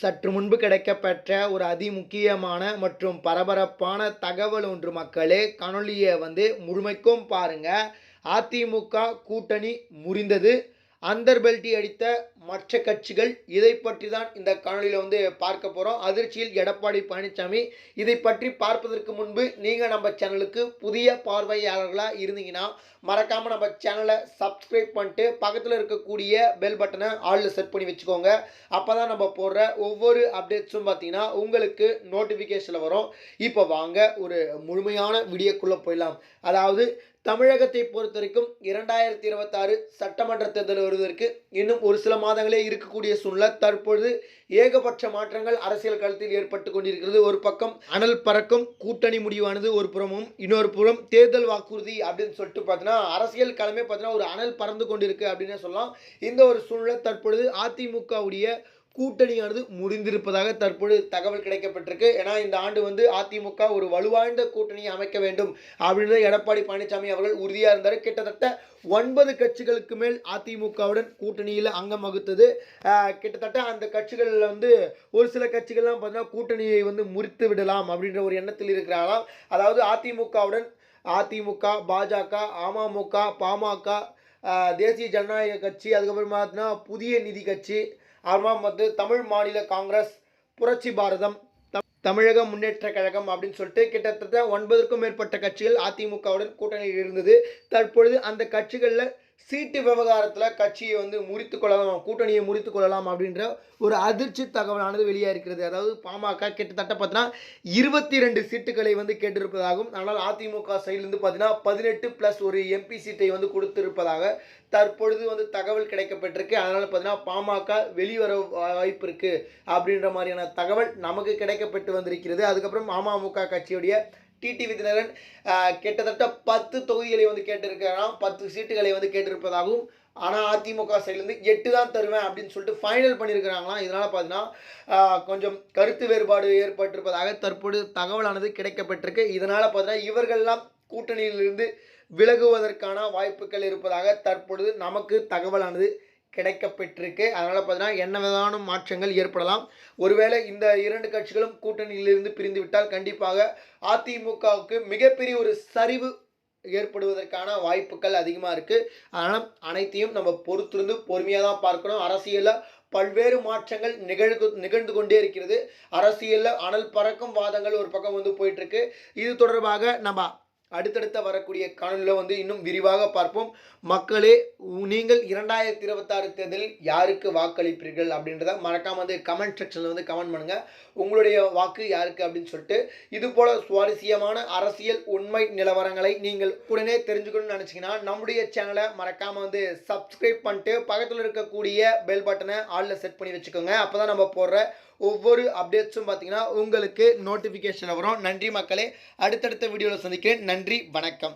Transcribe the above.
சற்று முன்பு கிடைக்கப்பெற்ற ஒரு அதிமுக்கியமான மற்றும் பரபரப்பான தகவல் ஒன்று மக்களே. காணொலியை வந்து முழுமைக்கும் பாருங்க. அதிமுக கூட்டணி முறிந்தது. அந்தர்பெல்டி அடித்த மற்ற கட்சிகள் இதை பற்றி தான் இந்த காணொலியில் வந்து பார்க்க போகிறோம் அதிர்ச்சியில் எடப்பாடி பழனிசாமி இதை பற்றி பார்ப்பதற்கு முன்பு நீங்கள் நம்ம சேனலுக்கு புதிய பார்வையாளர்களாக இருந்தீங்கன்னா மறக்காமல் நம்ம சேனலை சப்ஸ்கிரைப் பண்ணிட்டு பக்கத்தில் இருக்கக்கூடிய பெல் பட்டனை ஆளில் செட் பண்ணி வச்சுக்கோங்க. அப்போ தான் நம்ம போடுற ஒவ்வொரு அப்டேட்ஸும் பார்த்தீங்கன்னா உங்களுக்கு நோட்டிஃபிகேஷனில் வரும். இப்போ வாங்க ஒரு முழுமையான வீடியோக்குள்ளே போயிடலாம். அதாவது தமிழகத்தை பொறுத்த வரைக்கும் இரண்டாயிரத்தி இருபத்தாறு சட்டமன்ற தேர்தல் வருவதற்கு இன்னும் ஒரு சில மாதங்களே இருக்கக்கூடிய சூழ்நிலை. தற்பொழுது ஏகபட்ச மாற்றங்கள் அரசியல் களத்தில் ஏற்பட்டு கொண்டிருக்கிறது. ஒரு பக்கம் அனல் பறக்கும் கூட்டணி முடிவானது ஒரு புறமும் இன்னொரு புறம் தேர்தல் வாக்குறுதி அப்படின்னு சொல்லிட்டு பார்த்தோன்னா அரசியல் களமே பார்த்தீங்கன்னா ஒரு அனல் பறந்து கொண்டிருக்கு அப்படின்னு சொல்லலாம். இந்த ஒரு சூழ்நிலை தற்பொழுது அதிமுகவுடைய கூட்டணியானது முடிந்திருப்பதாக தற்பொழுது தகவல் கிடைக்கப்பட்டிருக்கு. ஏன்னா இந்த ஆண்டு வந்து அதிமுக ஒரு வலுவாய்ந்த கூட்டணியை அமைக்க வேண்டும் அப்படின்னு எடப்பாடி பழனிசாமி அவர்கள் உறுதியாக இருந்தார். கிட்டத்தட்ட ஒன்பது கட்சிகளுக்கு மேல் அதிமுகவுடன் கூட்டணியில் அங்கம் வகுத்தது. கிட்டத்தட்ட அந்த கட்சிகளில் வந்து ஒரு சில கட்சிகள்லாம் பார்த்தீங்கன்னா கூட்டணியை வந்து முறித்து விடலாம் அப்படின்ற ஒரு எண்ணத்தில் இருக்கிறாராம் அதாவது அதிமுகவுடன் அதிமுக பாஜக அமமுக பாமக தேசிய ஜனநாயக கட்சி அதுக்கப்புறம் பார்த்தீங்கன்னா புதிய நிதி கட்சி ஆமாம் வந்து தமிழ் மாநில காங்கிரஸ் புரட்சி பாரதம் தமிழக முன்னேற்ற கழகம் அப்படின்னு சொல்லிட்டு கிட்டத்தட்ட ஒன்பதுக்கும் மேற்பட்ட கட்சிகள் அதிமுகவுடன் கூட்டணியில் இருந்தது. தற்பொழுது அந்த கட்சிகளில் சீட்டு விவகாரத்தில் கட்சியை வந்து முறித்து கொள்ளலாம் கூட்டணியை முறித்து கொள்ளலாம் அப்படின்ற ஒரு அதிர்ச்சி தகவலானது வெளியாக இருக்கிறது. அதாவது பாமக கிட்டத்தட்ட பார்த்தீங்கன்னா இருபத்தி ரெண்டு சீட்டுகளை வந்து கேட்டிருப்பதாகவும் ஆனால் அதிமுக சைட்லேருந்து பார்த்தீங்கன்னா பதினெட்டு ப்ளஸ் ஒரு எம்பி சீட்டை வந்து கொடுத்திருப்பதாக தற்பொழுது வந்து தகவல் கிடைக்கப்பட்டிருக்கு. அதனால் பார்த்தீங்கன்னா பாமக வெளிவர வாய்ப்பு இருக்குது அப்படின்ற மாதிரியான தகவல் நமக்கு கிடைக்கப்பட்டு வந்திருக்கிறது. அதுக்கப்புறம் அமமுக கட்சியுடைய டிடி விதினரன் கிட்டத்தட்ட பத்து தொகுதிகளை வந்து கேட்டிருக்கிறான் பத்து சீட்டுகளை வந்து கேட்டிருப்பதாகவும் ஆனால் அதிமுக சைட்லேருந்து எட்டு தான் தருவேன் அப்படின்னு சொல்லிட்டு ஃபைனல் பண்ணியிருக்கிறாங்களாம். இதனால் பார்த்தீங்கன்னா கொஞ்சம் கருத்து வேறுபாடு ஏற்பட்டிருப்பதாக தற்பொழுது தகவலானது கிடைக்கப்பட்டிருக்கு. இதனால் பார்த்தீங்கன்னா இவர்கள்லாம் கூட்டணியிலிருந்து விலகுவதற்கான வாய்ப்புகள் இருப்பதாக தற்பொழுது நமக்கு தகவலானது கிடைக்கப்பெற்றிருக்கு. அதனால் பார்த்தீங்கன்னா என்ன விதமான மாற்றங்கள் ஏற்படலாம்? ஒருவேளை இந்த இரண்டு கட்சிகளும் கூட்டணியிலிருந்து பிரிந்து விட்டால் கண்டிப்பாக அதிமுகவுக்கு மிகப்பெரிய ஒரு சரிவு ஏற்படுவதற்கான வாய்ப்புகள் அதிகமாக இருக்குது அதனால் அனைத்தையும் நம்ம பொறுத்திருந்து பொறுமையாக தான் பார்க்கணும். அரசியலில் பல்வேறு மாற்றங்கள் நிகழ்ந்து நிகழ்ந்து கொண்டே இருக்கிறது. அரசியலில் அனல் பறக்கும் வாதங்கள் ஒரு பக்கம் வந்து போயிட்டுருக்கு இது தொடர்பாக நம்ம அடுத்தடுத்த வரக்கூடிய காணொலியில் வந்து இன்னும் விரிவாக பார்ப்போம். மக்களே நீங்கள் இரண்டாயிரத்தி இருபத்தாறு தேர்தலில் யாருக்கு வாக்களிப்பீர்கள் அப்படின்றத மறக்காம வந்து கமெண்ட் செக்ஷனில் வந்து கமெண்ட் பண்ணுங்கள் உங்களுடைய வாக்கு யாருக்கு அப்படின்னு சொல்லிட்டு இது போல சுவாரஸ்யமான அரசியல் உண்மை நிலவரங்களை நீங்கள் உடனே தெரிஞ்சுக்கணும்னு நினச்சிங்கன்னா நம்முடைய சேனலை மறக்காம வந்து சப்ஸ்கிரைப் பண்ணிட்டு பக்கத்தில் இருக்கக்கூடிய பெல் பட்டனை ஆளில் செட் பண்ணி வச்சுக்கோங்க. அப்போ தான் நம்ம போடுற ஒவ்வொரு அப்டேட்ஸும் பார்த்தீங்கன்னா உங்களுக்கு நோட்டிஃபிகேஷன் வரும். நன்றி மக்களே. அடுத்தடுத்த வீடியோவில் சந்திக்கிறேன். நன்றி வணக்கம்.